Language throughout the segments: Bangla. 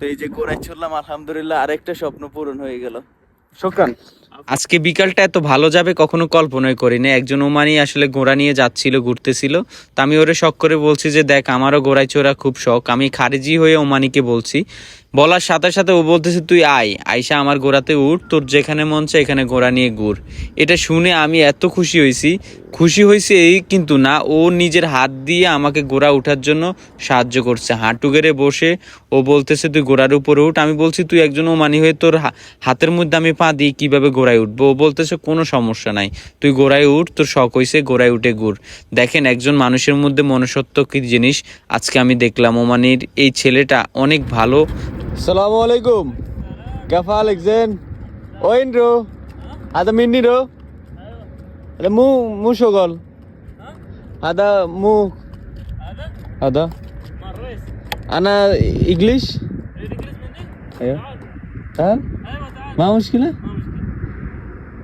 তো এই যে গোড়ায় চললাম আলহামদুলিল্লাহ আরেকটা স্বপ্ন পূরণ হয়ে গেল। শোকান আজকে বিকালটা এত ভালো যাবে কখনো কল্পনাই করিনি। একজন ওমানি আসলে ঘোড়া নিয়ে যাচ্ছিল ঘুরতেছিল। তা আমি ওরে শখ করে বলছি যে দেখ আমারও ঘোড়ায় চড়া খুব শখ। আমি খারিজি হয়ে ওমানিকে বলছি বলার সাথে সাথে ও বলতেছে, তুই আয়, আইসা আমার ঘোড়াতে উঠ, তোর যেখানে মন চায় এখানে ঘোড়া নিয়ে ঘুর। এটা শুনে আমি এত খুশি হয়েছি। খুশি হয়েছে এই কিন্তু না, ও নিজের হাত দিয়ে আমাকে ঘোড়া ওঠার জন্য সাহায্য করছে। হাঁটু গেড়ে বসে ও বলতেছে, তুই ঘোড়ার উপরে উঠ। আমি বলছি, তুই একজন ওমানি হয়ে তোর হাতের মধ্যে আমি পা দিই কীভাবে ঘোড়ায় উঠবো? ও বলতেছে, কোনো সমস্যা নাই, তুই ঘোড়ায় উঠ, তোর শখ হয়েছে ঘোড়ায় উঠে ঘুর। দেখেন একজন মানুষের মধ্যে মনুষ্যত্ব কি জিনিস? আজকে আমি দেখলাম ওমানির এই ছেলেটা অনেক ভালো সালামু আলাইকুম কাফা লিখছেন ওইন রো আদা মিন্নি রো আরে মু মু সগল আদা মু আদা আনা ইংলিশ হ্যাঁ মা মুশকিল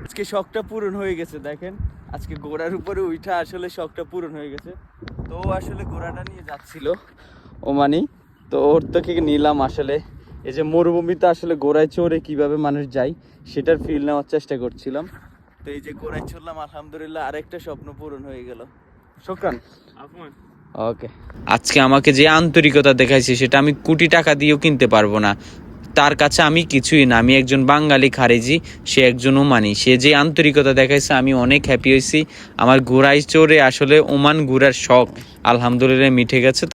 আজকে শখটা পূরণ হয়ে গেছে, দেখেন। আজকে ঘোড়ার উপরে উঠা আসলে শখটা পূরণ হয়ে গেছে। তো আসলে গোড়াটা নিয়ে যাচ্ছিল ওমানি তো ওর তো কি নিলাম আসলে। এই যে মরুভূমিতে আসলে ঘোড়ায় চড়ে কীভাবে মানুষ যায় সেটার ফিল নেওয়ার চেষ্টা করছিলাম। তো এই যে ঘোড়ায় চড়লাম আলহামদুলিল্লাহ আরেকটা স্বপ্ন পূরণ হয়ে গেল। শোকান ওকে। আজকে আমাকে যে আন্তরিকতা দেখাইছে সেটা আমি কোটি টাকা দিয়েও কিনতে পারব না। তার কাছে আমি কিছুই না আমি একজন বাঙালি খারেজি সে একজন ওমানি। সে যে আন্তরিকতা দেখাইছে আমি অনেক হ্যাপি হয়েছি। আমার ঘোড়ায় চড়ে আসলে ওমান ঘোরার শখ আলহামদুলিল্লাহ মিঠে গেছে।